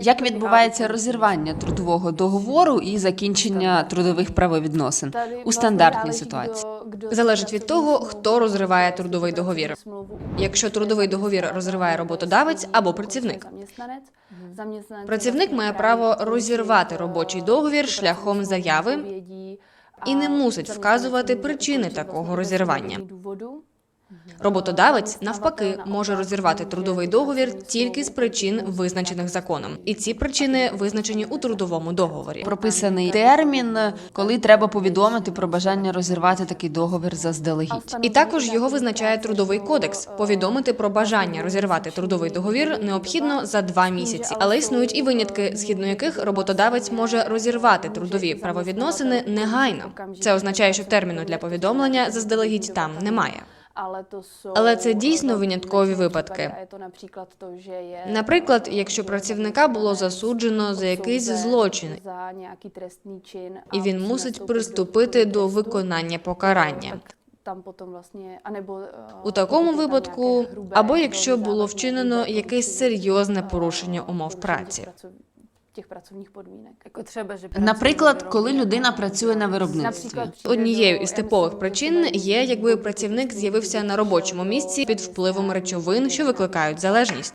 Як відбувається розірвання трудового договору і закінчення трудових правовідносин у стандартній ситуації? Залежить від того, хто розриває трудовий договір. Якщо трудовий договір розриває роботодавець або працівник. Працівник має право розірвати робочий договір шляхом заяви і не мусить вказувати причини такого розірвання. Роботодавець навпаки може розірвати трудовий договір тільки з причин, визначених законом, і ці причини визначені у трудовому договорі. Прописаний термін, коли треба повідомити про бажання розірвати такий договір заздалегідь. І також його визначає трудовий кодекс. Повідомити про бажання розірвати трудовий договір необхідно за два місяці, але існують і винятки, згідно яких роботодавець може розірвати трудові правовідносини негайно. Це означає, що терміну для повідомлення заздалегідь там немає. Але це дійсно виняткові випадки. Наприклад, якщо працівника було засуджено за якийсь злочин, і він мусить приступити до виконання покарання. У такому випадку, або якщо було вчинено якесь серйозне порушення умов праці. Наприклад, коли людина працює на виробництві. Однією із типових причин є, якби працівник з'явився на робочому місці під впливом речовин, що викликають залежність.